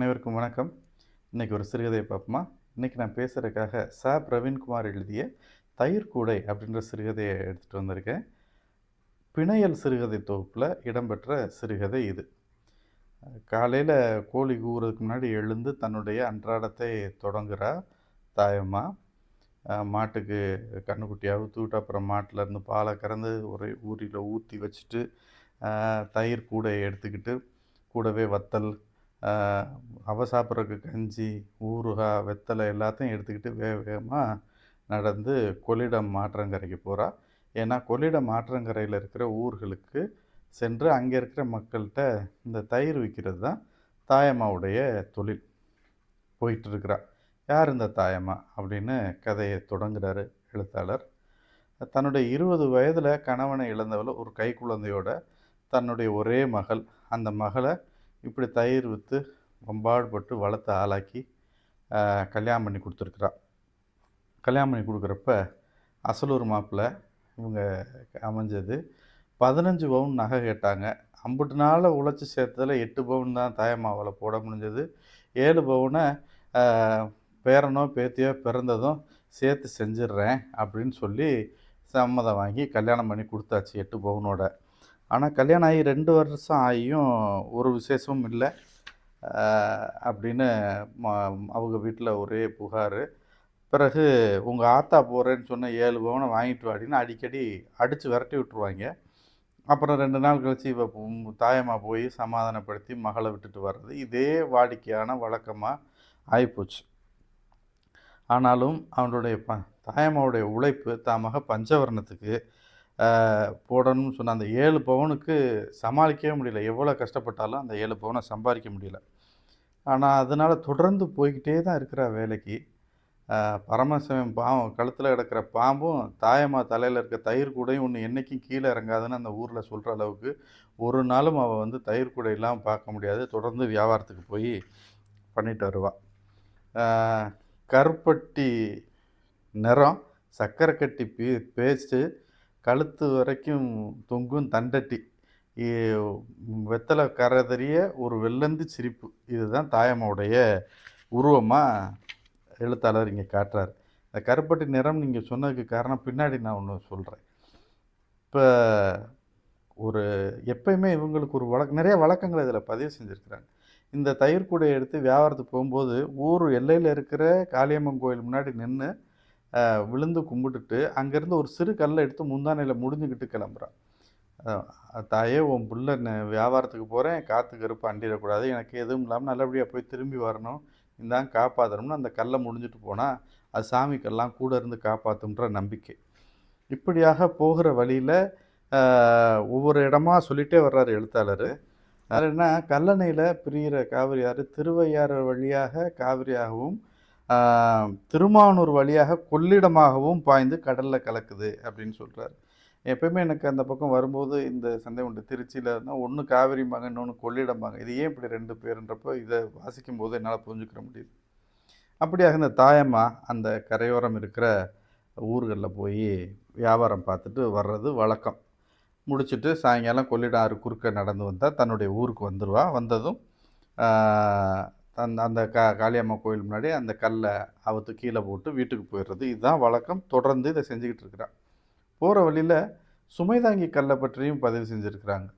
அனைவருக்கும் வணக்கம். இன்றைக்கி ஒரு சிறுகதையை பார்ப்போமா? இன்றைக்கி நான் பேசுகிறதுக்காக ச பிரவீன்குமார் எழுதிய தயிர் கூடை அப்படின்ற சிறுகதையை எடுத்துகிட்டு வந்திருக்கேன். பிணையல் சிறுகதை தொகுப்பில் இடம்பெற்ற சிறுகதை இது. காலையில் கோழி கூறதுக்கு முன்னாடி எழுந்து தன்னுடைய அன்றாடத்தை தொடங்குகிறா தாயம்மா. மாட்டுக்கு கண்ணுக்குட்டியாக அவுத்துவிட்டு அப்புறம் மாட்டிலேருந்து பாலை கறந்து ஒரு ஊரியில் ஊற்றி வச்சுட்டு தயிர் கூடையை எடுத்துக்கிட்டு கூடவே வத்தல் அவ சாப்பிட்றதுக்கு கஞ்சி ஊறுகாய் வெத்தலை எல்லாத்தையும் எடுத்துக்கிட்டு வேக வேகமாக நடந்து கொள்ளிடம் மாற்றங்கரைக்கு போகிறா ஏன்னா கொள்ளிடம் மாற்றங்கரையில் இருக்கிற ஊர்களுக்கு சென்று அங்கே இருக்கிற மக்கள்கிட்ட இந்த தயிர் விற்கிறது தான் தாயம்மாவுடைய தொழில். போயிட்டுருக்கிறா. யார் இந்த தாயம்மா? அப்படின்னு கதையை தொடங்குகிறாரு எழுத்தாளர். தன்னுடைய இருபது வயதில் கணவனை இழந்தவளை ஒரு கை குழந்தையோட தன்னுடைய ஒரே மகள். அந்த மகளை இப்படி தயிர் விற்று வம்பாடுபட்டு வளர்த்து ஆளாக்கி கல்யாணம் பண்ணி கொடுத்துருக்குறா கல்யாணம் பண்ணி கொடுக்குறப்ப அசலூர் மாப்பிள்ளை இவங்க அமைஞ்சது. பதினஞ்சு பவுன் நகை கேட்டாங்க. ஐம்பட்டு நாளில் உழைச்சி சேர்த்ததில் எட்டு பவுன் தான் தாயம்மாவில் போட முடிஞ்சது. ஏழு பவுனை பேரனோ பேத்தியோ பிறந்ததும் சேர்த்து செஞ்சிடுறேன் அப்படின்னு சொல்லி சம்மதம் வாங்கி கல்யாணம் பண்ணி கொடுத்தாச்சு எட்டு பவுனோட. ஆனால் கல்யாணம் ஆகி ரெண்டு வருஷம் ஆகியும் ஒரு விசேஷமும் இல்லை. அப்படின்னு அவங்க வீட்டில் ஒரே புகார். பிறகு உங்கள் ஆத்தா போகிறேன்னு சொன்ன ஏழு பவனை வாங்கிட்டு வாடின்னு அடிக்கடி அடித்து விரட்டி விட்டுருவாங்க. அப்புறம் ரெண்டு நாள் கழிச்சு இவ தாயம்மா போய் சமாதானப்படுத்தி மகளை விட்டுட்டு வர்றது. இதே வாடிக்கையான வழக்கமாக ஆகிப்போச்சு ஆனாலும் அவனுடைய ப தாயம்மாவுடைய உழைப்பு தாமாக பஞ்சவர்ணத்துக்கு போடணும்னு சொன்ன அந்த ஏழு பவுனுக்கு சமாளிக்கவே முடியல. எவ்வளோ கஷ்டப்பட்டாலும் அந்த ஏழு பவுனை சம்பாதிக்க முடியல. ஆனால் அதனால் தொடர்ந்து போய்கிட்டே தான் இருக்கிற வேலைக்கு. பரமசிவம் பாவம் கழுத்தில் கிடக்கிற பாம்பும் தாயம்மா தலையில் இருக்க தயிர் கூடையும் ஒன்று என்றைக்கும் கீழே இறங்காதுன்னு அந்த ஊரில் சொல்கிற அளவுக்கு ஒரு நாளும் அவள் வந்து தயிர் கூடை இல்லாமல் பார்க்க முடியாது. தொடர்ந்து வியாபாரத்துக்கு போய் பண்ணிட்டு வருவாள் கருப்பட்டி நிறம் சக்கரை கட்டி பே பேஸ்ட்டு கழுத்து வரைக்கும் தொங்கும் தண்டட்டி. வெத்தலை கரதறிய ஒரு வெள்ளந்து சிரிப்பு. இதுதான் தாயம்மாவுடைய உருவமாக எழுத்தாளர் இங்கே காட்டுறாரு. இந்த கருப்பட்டி நிறம் நீங்கள் சொன்னதுக்கு காரணம் பின்னாடி நான் ஒன்று சொல்கிறேன் இப்போ ஒரு எப்பயுமே இவங்களுக்கு ஒரு வழக்க நிறைய வழக்கங்களை இதில் பதிவு செஞ்சுருக்கிறாங்க. இந்த தயிர் கூடையை எடுத்து வியாபாரத்துக்கு போகும்போது ஊர் எல்லையில் இருக்கிற காளியம்மன் கோயில் முன்னாடி நின்று விழுந்து கும்பிட்டுட்டு அங்கேருந்து ஒரு சிறு கல்லை எடுத்து முந்தானையில் முடிஞ்சுக்கிட்டு கிளம்புறான். தாயே உன் புள்ள வியாபாரத்துக்கு போகிறேன் காற்று கருப்பு அண்டிடக்கூடாது. எனக்கு எதுவும் இல்லாமல் நல்லபடியாக போய் திரும்பி வரணும். இந்தாங்க காப்பாற்றணும்னு அந்த கல்லை முடிஞ்சிட்டு போனால் அது சாமிக்கெல்லாம் கூட இருந்து காப்பாற்றுன்ற நம்பிக்கை. இப்படியாக போகிற வழியில் ஒவ்வொரு இடமா சொல்லிகிட்டே வர்றாரு எழுத்தாளர். அதில் என்ன? கல்லணையில் பிரிகிற காவிரியார் திருவையாறு வழியாக காவிரியாகவும் திருமானூர் வழியாக கொள்ளிடமாகவும் பாய்ந்து கடலில் கலக்குது அப்படின்னு சொல்கிறார் எப்பயுமே எனக்கு அந்த பக்கம் வரும்போது இந்த சந்தேகம் உண்டு. திருச்சியில் இருந்தால் ஒன்று காவிரி மகன் இன்னொன்று கொள்ளிடமாங்க இது ஏன் இப்படி ரெண்டு பேருன்றப்போ இதை வாசிக்கும் போது என்னால் புரிஞ்சுக்கிற முடியுது. அப்படியாக இந்த தாயம்மா அந்த கரையோரம் இருக்கிற ஊர்களில் போய் வியாபாரம் பார்த்துட்டு வர்றது வழக்கம். முடிச்சுட்டு சாயங்காலம் கொள்ளிடம் ஆறு குறுக்க நடந்து வந்தால் தன்னுடைய ஊருக்கு வந்துடுவா வந்ததும் அந்த அந்த கா காளியம்மா கோயில் முன்னாடி அந்த கல்லை அவத்து கீழே போட்டு வீட்டுக்கு போயிடுறது இதுதான் வழக்கம். தொடர்ந்து இதை செஞ்சுக்கிட்டு இருக்கிறான். போகிற வழியில் சுமைதாங்கி கல்லை பற்றியும் பதிவு செஞ்சுருக்கிறாங்க.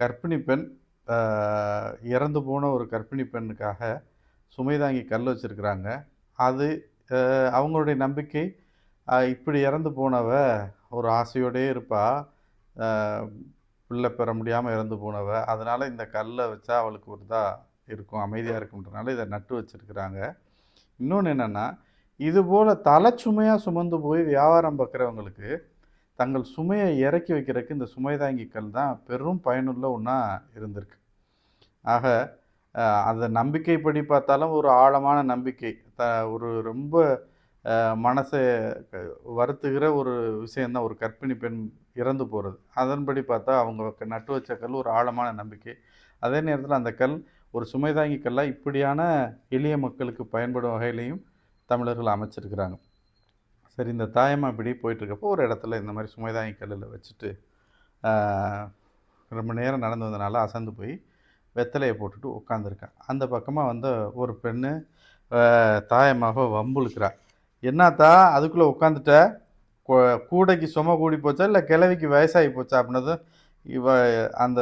கர்ப்பிணி பெண் இறந்து போன ஒரு கர்ப்பிணி பெண்ணுக்காக சுமைதாங்கி கல் வச்சுருக்கிறாங்க. அது அவங்களுடைய நம்பிக்கை இப்படி இறந்து போனவ ஒரு ஆசையோடே இருப்பா. பிள்ளை பெற முடியாமல் இறந்து போனவ. அதனால் இந்த கல்லை வச்சா அவளுக்கு ஒரு இதாக இருக்கும் அமைதியாக இருக்குன்றனால இதை நட்டு வச்சுருக்கிறாங்க. இன்னொன்று என்னென்னா இது போல் தலைச்சுமையாக சுமந்து போய் வியாபாரம் பார்க்குறவங்களுக்கு தங்கள் சுமையை இறக்கி வைக்கிறதுக்கு இந்த சுமைதாங்கி கல் தான் பெரும் பயனுள்ள ஒன்றா இருந்திருக்கு. ஆக அந்த அந்த நம்பிக்கைப்படி பார்த்தாலும் ஒரு ஆழமான நம்பிக்கை த ஒரு ரொம்ப மனசை வருத்துகிற ஒரு விஷயந்தான் ஒரு கர்ப்பிணி பெண் இறந்து போகிறது அதன்படி பார்த்தா அவங்க க- நட்டு வச்ச கல் ஒரு ஆழமான நம்பிக்கை. அதே நேரத்தில் அந்த கல் ஒரு சுமைதாங்கி கல்லாக இப்படியான எளிய மக்களுக்கு பயன்படும் வகையிலையும் தமிழர்கள் அமைச்சிருக்கிறாங்க. சரி இந்த தாயம்மா இப்படி போயிட்டுருக்கப்போ ஒரு இடத்துல இந்த மாதிரி சுமைதாங்கி கல்லில் வச்சுட்டு ரொம்ப நேரம் நடந்து வந்தனால அசந்து போய் வெத்தலையை போட்டுட்டு உட்காந்துருக்கான் அந்த பக்கமாக வந்து ஒரு பெண்ணு தாயமாக வம்புழுக்கிறா. என்னத்தா அதுக்குள்ளே உட்காந்துட்ட கூடைக்கு சும கூடி போச்சா இல்லை கிழவிக்கு வயசாகி போச்சா? அப்படின்னதும் இவ அந்த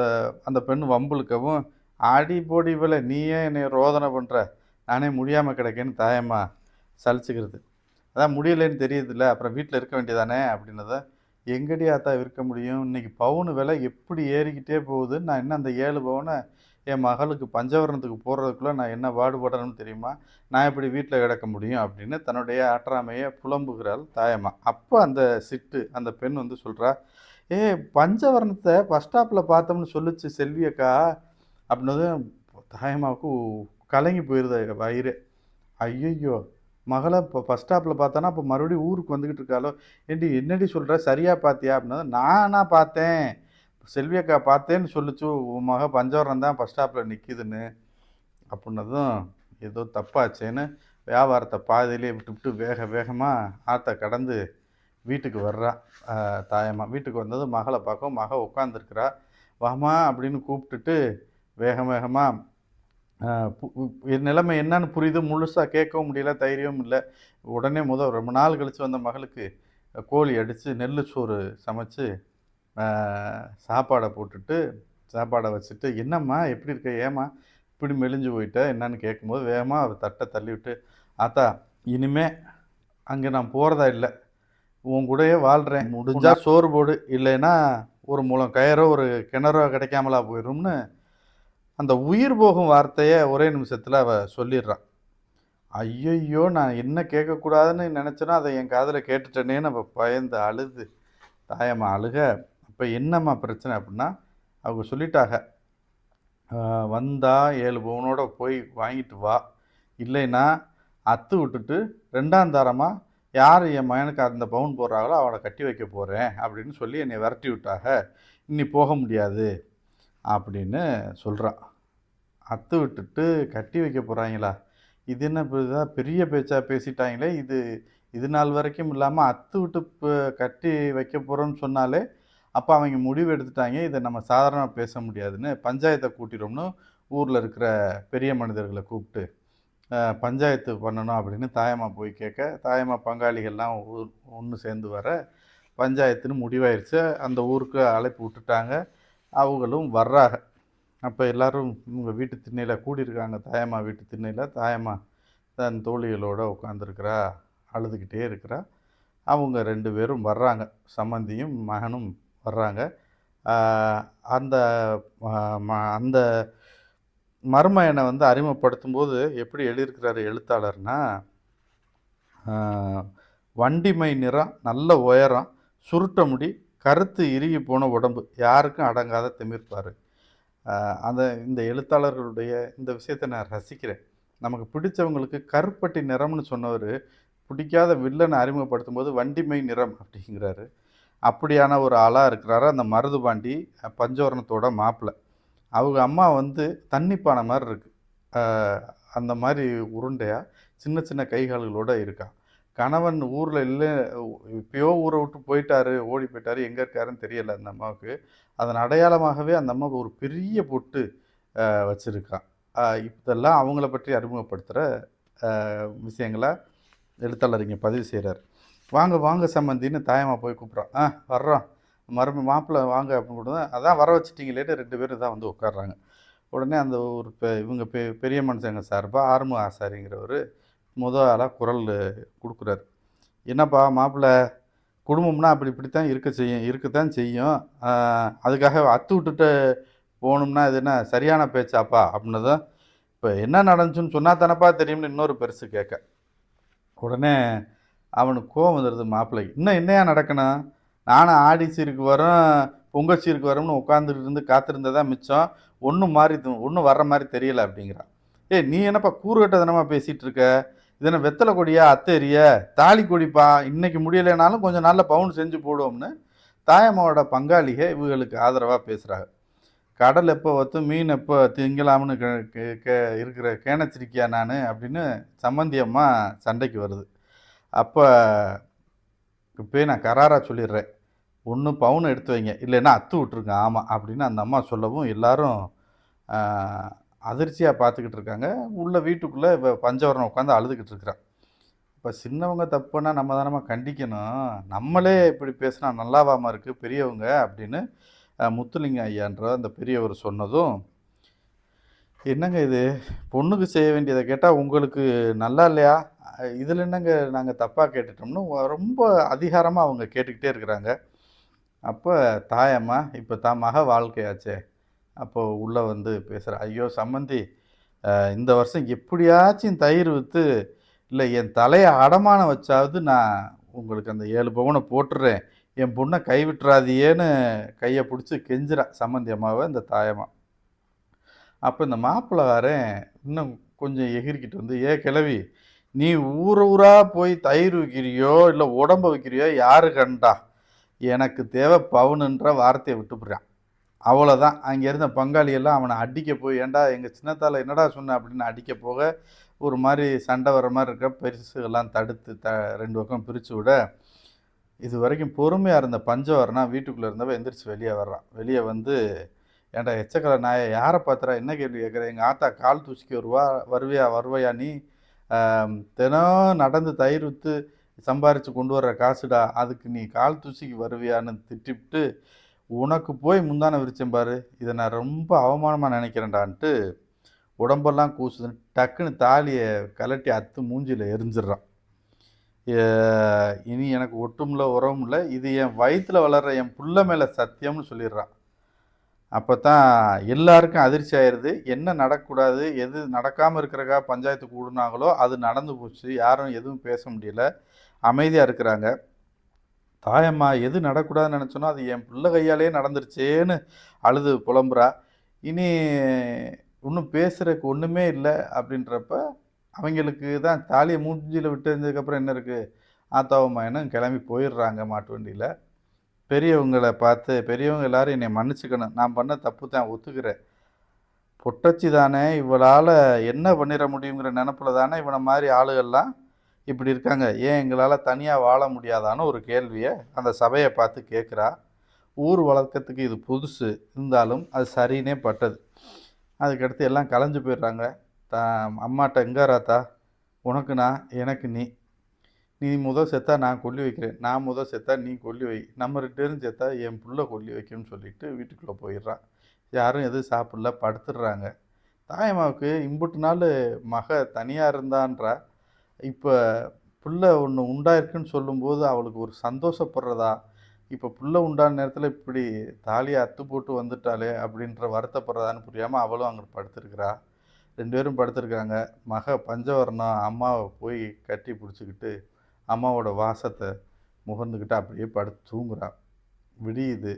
அந்த பெண் வம்புழுக்கவும் ஆடி போடி இவளை. நீயே என்னை ரோதனை பண்ணுற நானே முடியாமல் கிடைக்கேன்னு தாயம்மா சலிச்சுக்கிறது. அதான் முடியலைன்னு தெரியுதுல்ல அப்புறம் வீட்டில் இருக்க வேண்டியதானே அப்படின்னத எங்கடி ஆத்தா இருக்க முடியும்? இன்னைக்கு பவுன் விலை எப்படி ஏறிக்கிட்டே போகுது நான் என்ன அந்த ஏழு பவுனை என் மகளுக்கு பஞ்சவரணத்துக்கு போடுறதுக்குள்ளே நான் என்ன பாடுபடணும்னு தெரியுமா? நான் எப்படி வீட்டில் கிடக்க முடியும் அப்படின்னு தன்னுடைய ஆற்றாமையை புலம்புகிறாள் தாயம்மா. அப்போ அந்த சிட்டு அந்த பெண் வந்து சொல்கிறா ஏ பஞ்சவரணத்தை பஸ் ஸ்டாப்பில் பார்த்தோம்னு சொல்லிச்சு செல்வியக்கா. அப்படின்னதும் தாயம்மாவுக்கு கலங்கி போயிருது வயிறு. ஐயையோ மகளை இப்போ பஸ் ஸ்டாப்பில் பார்த்தோன்னா அப்போ மறுபடியும் ஊருக்கு வந்துக்கிட்டு இருக்காளோ? ஏண்டி என்னடி சொல்கிற சரியாக பார்த்தியா? அப்படின்னா நானா பார்த்தேன். செல்வியக்கா பார்த்தேன்னு சொல்லுச்சு உன் மக பஞ்சவரம் தான் பஸ் ஸ்டாப்பில் நிற்கிதுன்னு அப்படின்னதும் ஏதோ தப்பாச்சேன்னு வியாபாரத்தை பாதியிலே விட்டு வேக வேகமாக ஆற்றை கடந்து வீட்டுக்கு வர்றா தாயம்மா. வீட்டுக்கு வந்தது மகளை பார்க்கும் மக உட்காந்துருக்குறா வாமா அப்படின்னு கூப்பிட்டுட்டு வேக வேகமாக நிலைமை என்னன்னு புரியுது முழுசாக கேட்கவும் முடியல தைரியம் இல்லை. உடனே முதல் ரொம்ப நாள் கழித்து வந்த மகளுக்கு கோழி அடித்து நெல் சோறு சமைச்சு சாப்பாடை போட்டுட்டு சாப்பாடை வச்சுட்டு என்னம்மா எப்படி இருக்க? ஏம்மா? இப்படி மெலிஞ்சு போயிட்ட? என்னன்னு கேட்கும்போது வேகமாக அவர் தட்டை தள்ளி விட்டு ஆத்தா இனிமே அங்கே நான் போகிறதா இல்லை. உன் கூடயே வாழ்கிறேன் முடிஞ்சா சோறு போடு. இல்லைன்னா ஒரு மூலம் கயரோ ஒரு கிணறோ கிடைக்காமலா போயிடும்னு அந்த உயிர் போகும் வார்த்தையை ஒரே நிமிஷத்தில் அவ சொல்லிடுறான் ஐயையோ நான் என்ன கேட்கக்கூடாதுன்னு நினச்சேனோ அதை என் காதில் கேட்டுட்டேனேன்னு அவள் பயந்து அழுது தாயம்மா அழுக அப்போ என்னம்மா பிரச்சனை அப்படின்னா அவங்க சொல்லிட்டாங்க ஆஹ் வந்தா ஏழு பவுனோட போய் வாங்கிட்டு வா. இல்லைன்னா அத்து விட்டுட்டு ரெண்டாம் தாரமாக யார் என் மகனுக்கு அந்த பவுன் போடுறாங்களோ அவனை கட்டி வைக்க போகிறேன் அப்படின்னு சொல்லி என்னை விரட்டி விட்டாக இன்னி போக முடியாது. அப்படின்னு சொல்கிறான் அத்து விட்டுட்டு கட்டி வைக்க போகிறாங்களா இது என்ன இதாக பெரிய பேச்சாக பேசிட்டாங்களே? இது இது நாள் வரைக்கும் இல்லாமல் அத்து விட்டு இப்போ கட்டி வைக்க போகிறோம்னு சொன்னாலே அப்போ அவங்க முடிவு எடுத்துட்டாங்க. இதை நம்ம சாதாரணமாக பேச முடியாதுன்னு பஞ்சாயத்தை கூட்டிடும்னு ஊரில் இருக்கிற பெரிய மனிதர்களை கூப்பிட்டு பஞ்சாயத்து பண்ணணும் அப்படின்னு தாயம்மா போய் கேட்க தாயம்மா பங்காளிகள்லாம் ஒன்று சேர்ந்து வர பஞ்சாயத்துன்னு முடிவாயிருச்சு. அந்த ஊருக்கு அழைப்பு விட்டுட்டாங்க. அவங்களும் வர்றாங்க. அப்போ எல்லாரும் இவங்க வீட்டு திண்ணையில் கூடியிருக்காங்க. தாயம்மா வீட்டு திண்ணையில் தாயம்மா தன் தோழிகளோடு உட்காந்துருக்கிறா அழுதுகிட்டே இருக்கிறா. அவங்க ரெண்டு பேரும் வர்றாங்க. சம்மந்தியும் மகனும் வர்றாங்க. அந்த ம- அந்த மருமகனை வந்து அறிமுகப்படுத்தும் போது எப்படி எழுதியிருக்கிறாரு எழுத்தாளர்னா வண்டிமை நிறம் நல்ல உயரம் சுருட்ட முடி கருத்து இறுகி போன உடம்பு யாருக்கும் அடங்காத திமிர்ப்பார் அந்த இந்த எழுத்தாளர்களுடைய இந்த விஷயத்தை நான் ரசிக்கிறேன். நமக்கு பிடிச்சவங்களுக்கு கருப்பட்டி நிறம்னு சொன்னவர் பிடிக்காத வில்லனை அறிமுகப்படுத்தும் போது வண்டிமை நிறம் அப்படிங்கிறாரு. அப்படியான ஒரு ஆளாக இருக்கிறாரு அந்த மருதுபாண்டி அஹ், பஞ்சவர்ணத்தோட மாப்பிள்ளை அவங்க அம்மா வந்து தண்ணிப்பானை மாதிரி இருக்கு. அந்த மாதிரி உருண்டையாக சின்ன சின்ன கைகால்களோடு இருக்கா. கணவன் ஊரில் இல்லை இப்பயோ ஊரை விட்டு போயிட்டாரு ஓடி போயிட்டாரு எங்கே இருக்காருன்னு தெரியல அந்த அம்மாவுக்கு. அதன் அடையாளமாகவே அந்த அம்மாவுக்கு ஒரு பெரிய பொட்டு வச்சுருக்கான். இதெல்லாம் அவங்கள பற்றி அறிமுகப்படுத்துகிற விஷயங்களை எழுத்தாளர் இங்கே பதிவு செய்கிறார் வாங்க வாங்க சம்மந்தின்னு தாயமாக போய் கூப்பிட்றான். ஆ வர்றோம். மரும மாப்பிள்ளை வாங்க அப்படின்னு கூட அதான் வர வச்சுட்டிங்களேன்னு ரெண்டு பேரும் தான் வந்து உட்கார்றாங்க. உடனே அந்த ஒரு பெ இவங்க பெ பெரிய மனுஷங்க சார்பாக ஆறுமுக ஆசாரிங்கிறவர் முத ஆளாக குரல் கொடுக்குறாரு. என்னப்பா மாப்பிள்ளை குடும்பம்னா அப்படி இப்படித்தான் இருக்க செய்யும் இருக்கத்தான் செய்யும். அதுக்காக அத்து விட்டுட்டு போகணும்னா இது என்ன சரியான பேச்சாப்பா? அப்படின்னதும் இப்போ என்ன நடந்துச்சுன்னு சொன்னால் தானப்பா தெரியும்னு இன்னொரு பெருசு கேட்க. உடனே அவனுக்கு கோவம் வந்துடுது மாப்பிள்ளைக்கு. இன்னும் என்னையா நடக்கணும்? நானும் ஆடி சீருக்கு வரும் பொங்கல் சீருக்கு வரோம்னு உட்காந்துட்டு இருந்து காத்திருந்ததா மிச்சம்? ஒன்றும் மாறி ஒன்றும் வர்ற மாதிரி தெரியல அப்படிங்கிறான். ஏய் நீ என்னப்பா கூறுகட்டதனமா பேசிகிட்டு இருக்க? இதனை வெத்தலை கொடியா அத்தேரிய? தாலி கொடிப்பா? இன்னைக்கு முடியலைனாலும் கொஞ்சம் நாளில் பவுன் செஞ்சு போடுவோம்னு தாயம்மாவோட பங்காளிகை இவங்களுக்கு ஆதரவாக பேசுகிறாங்க கடல் எப்போ வத்து மீன் எப்போ திங்கலாம்னு கே- கே- இருக்கிற கேனச்சிருக்கியா நான் அப்படின்னு சம்மந்தியம்மா சண்டைக்கு வருது. அப்போ இப்போயே நான் கராராக சொல்லிடுறேன். ஒன்று பவுன் எடுத்து வைங்க. இல்லைன்னா அத்து விட்ருங்க ஆமாம் அப்படின்னு அந்த அம்மா சொல்லவும் எல்லாரும் அதிர்ச்சியாக பார்த்துக்கிட்டு இருக்காங்க. உள்ளே வீட்டுக்குள்ளே இப்போ பஞ்சவரணம் உட்காந்து அழுதுகிட்டு இருக்கிறான் இப்போ சின்னவங்க தப்புன்னா நம்ம தானே கண்டிக்கணும். நம்மளே இப்படி பேசினா நல்லாவாமல் இருக்குது பெரியவங்க அப்படின்னு முத்துலிங்க ஐயான்ற அந்த பெரியவர் சொன்னதும் என்னங்க இது? பொண்ணுக்கு செய்ய வேண்டியதை கேட்டால் உங்களுக்கு நல்லா இல்லையா? இதில் என்னங்க நாங்கள் தப்பாக கேட்டுட்டோம்னு ரொம்ப அதிகாரமாக அவங்க கேட்டுக்கிட்டே இருக்கிறாங்க. அப்போ தாயம்மா இப்போ தான் மக வாழ்க்கையாச்சே. அப்போது உள்ளே வந்து பேசுகிற ஐயோ சம்மந்தி இந்த வருஷம் எப்படியாச்சும் தயிர் விற்று இல்லை என் தலையை அடமானம் வச்சாவது நான் உங்களுக்கு அந்த ஏழு பவுனை போட்டுடுறேன் என் பொண்ணை கைவிட்டுறாதியேன்னு கையை பிடிச்சி கெஞ்சுறா சம்மந்தி அம்மாவை இந்த தாயம்மா அப்போ இந்த மாப்பிள்ளைக்காரன் இன்னும் கொஞ்சம் எகிரிக்கிட்டு வந்து ஏ கிளவி நீ ஊர் ஊரா போய் தயிர் விற்கிறியோ இல்லை உடம்ப விற்கிறியோ யாரு கண்டா? எனக்கு தேவை பவுனுன்ற வார்த்தையை விட்டுப்புறான் அவ்வளோதான் அங்கே இருந்த பங்காளியெல்லாம் அவனை அடிக்க போய் ஏன்டா எங்கள் சின்னத்தால் என்னடா சொன்ன? அப்படின்னு அடிக்க போக ஒரு மாதிரி சண்டை வர மாதிரி இருக்க பெருசுகள்லாம் தடுத்து த ரெண்டு பக்கம் பிரித்து விட இது வரைக்கும் பொறுமையாக இருந்த பஞ்சவரனா வீட்டுக்குள்ளே இருந்தவ எந்திரிச்சு வெளியே வர்றான். வெளியே வந்து ஏன்டா எச்சக்கலை நாயை யாரை பார்த்துறா என்ன கேள்வி கேட்குற? எங்கள் ஆத்தா கால் தூசிக்கு வருவா வருவியா வருவையா நீ? தினம் நடந்து தயிர் விற்று சம்பாரித்து கொண்டு வர்ற காசுடா அதுக்கு நீ கால் தூசிக்கு வருவியான்னு திட்டிவிட்டு உனக்கு போய் முந்தான விரிச்சேன் பாரு. இதை நான் ரொம்ப அவமானமாக நினைக்கிறேன்டான்ட்டு உடம்பெல்லாம் கூசுதுன்னு டக்குன்னு தாலியை கலட்டி அத்து மூஞ்சியில் எரிஞ்சிடுறான். இனி எனக்கு ஒட்டுமில்ல உறவும் இல்லை இது என் வயிற்றில் வளர்கிற என் புள்ள மேலே சத்தியம்னு சொல்லிடுறான். அப்போ தான் எல்லாருக்கும் அதிர்ச்சி ஆயிடுது என்ன நடக்கக்கூடாது எது நடக்காமல் இருக்கிறக்கா பஞ்சாயத்து கூடுனாங்களோ அது நடந்து போச்சு. யாரும் எதுவும் பேச முடியல. அமைதியாக இருக்கிறாங்க. தாயம்மா எது நடக்கூடாதுன்னு நினச்சோனோ அது என் பிள்ளை கையாலே நடந்துருச்சேன்னு அழுது புலம்புறா. இனி இன்னும் பேசுகிறதுக்கு ஒன்றுமே இல்லை அப்படின்றப்ப அவங்களுக்கு தான் தாலியை மூஞ்சியில் விட்டு இருந்ததுக்கப்புறம் என்ன இருக்குது ஆத்தாவம்மா என்ன கிளம்பி போயிடுறாங்க மாட்டு வண்டியில். பெரியவங்களை பார்த்து பெரியவங்க எல்லோரும் என்னை மன்னிச்சுக்கணும். நான் பண்ண தப்பு தான் ஒத்துக்கிறேன். பொட்டச்சி தானே இவளால் என்ன பண்ணிட முடியுங்கிற நினப்பில் தானே இவனை மாதிரி ஆளுகள்லாம் இப்படி இருக்காங்க. ஏன் எங்களால் தனியாக வாழ முடியாதான்னு ஒரு கேள்வியை அந்த சபையை பார்த்து கேட்குறா. ஊர் வழக்கத்துக்கு இது புதுசு. இருந்தாலும் அது சரின்னே பட்டது. அதுக்கடுத்து எல்லாம் கலைஞ்சு போயிடுறாங்க. த அம்மாட்ட எங்காராத்தா உனக்கு நான் எனக்கு நீ. நீ முதல் செத்தா நான் கொல்லி வைக்கிறேன். நான் முதல் செத்தா நீ கொல்லி வை. நம்ம ரெண்டு பேரும் செத்தா என் புள்ள கொல்லி வைக்கும்னு சொல்லிட்டு வீட்டுக்குள்ளே போயிடுறான் யாரும் எதுவும் சாப்பிடல. படுத்துடுறாங்க. தாயம்மாவுக்கு இம்புட்டு நாள் மக தனியாக இருந்தான்றா. இப்போ பிள்ளை ஒன்று உண்டாயிருக்குன்னு சொல்லும்போது அவளுக்கு ஒரு சந்தோஷப்படுறதா? இப்போ பிள்ளை உண்டான நேரத்தில் இப்படி தாலியை அத்து போட்டு வந்துட்டாலே அப்படின்ற வருத்தப்படுறதான்னு புரியாமல் அவளும் அங்கே படுத்திருக்கிறா. ரெண்டு பேரும் படுத்திருக்காங்க. மக பஞ்சவர்ணம் அம்மாவை போய் கட்டி பிடிச்சிக்கிட்டு அம்மாவோட வாசத்தை முகர்ந்துக்கிட்டு அப்படியே படுத்து தூங்குறா. விடியுது.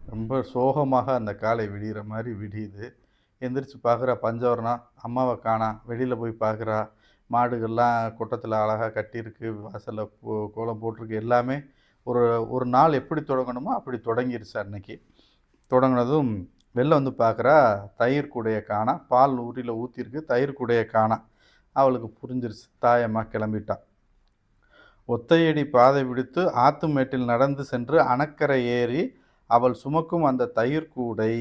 ரொம்ப சோகமாக அந்த காலை விடிகிற மாதிரி விடியுது. எந்திரிச்சு பார்க்குறா பஞ்சவரணம் அம்மாவை காணா. வெளியில் போய் பார்க்குறா மாடுகள்லாம் கொட்டத்தில் அழகாக கட்டியிருக்கு வாசலில் கோலம் போட்டிருக்கு. எல்லாமே ஒரு ஒரு நாள் எப்படி தொடங்கணுமோ அப்படி தொடங்கிருச்சு அன்னைக்கு. தொடங்கினதும் வெளில வந்து பார்க்குறா தயிர் கூடைய காணா பால் ஊரியில் ஊற்றிருக்கு தயிர் கூடைய காணா. அவளுக்கு புரிஞ்சிருச்சு. தாயம்மா கிளம்பிட்டான் ஒத்தையடி பாதை விடுத்து ஆத்துமேட்டில் நடந்து சென்று அணக்கரை ஏறி அவள் சுமக்கும் அந்த தயிர் கூடை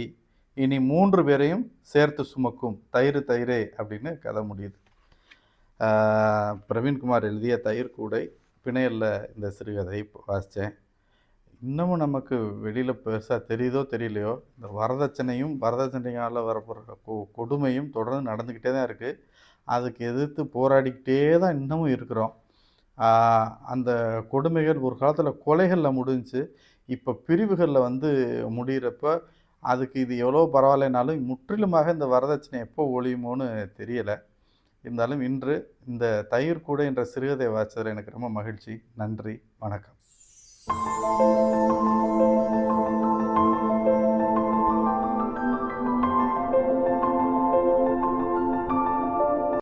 இனி மூன்று பேரையும் சேர்த்து சுமக்கும். தயிர் தயிரே அப்படின்னு கதை முடியுது. பிரவீன்குமார் எழுதிய தயிர் கூடை பிணையல்ல இந்த சிறுகதை வாசித்தேன் இன்னமும் நமக்கு வெளியில் பெருசாக தெரியுதோ தெரியலையோ இந்த வரதட்சணையும் வரதட்சணையால் வரப்போகிற கொ கொடுமையும் தொடர்ந்து நடந்துக்கிட்டே தான் இருக்குது அதுக்கு எதிர்த்து போராடிக்கிட்டே தான் இன்னமும் இருக்கிறோம். அந்த கொடுமைகள் ஒரு காலத்தில் கொலைகளில் முடிஞ்சுச்சு. இப்போ பிரிவுகளில் வந்து முடிகிறப்ப அதுக்கு இது எவ்வளோ பரவாயில்லைனாலும் முற்றிலுமாக இந்த வரதட்சணை எப்போ ஒழியுமோன்னு தெரியலை. இருந்தாலும் இன்று இந்த தயிர் கூட என்ற சிறுகதை வாசித்ததில் எனக்கு ரொம்ப மகிழ்ச்சி. நன்றி. வணக்கம்.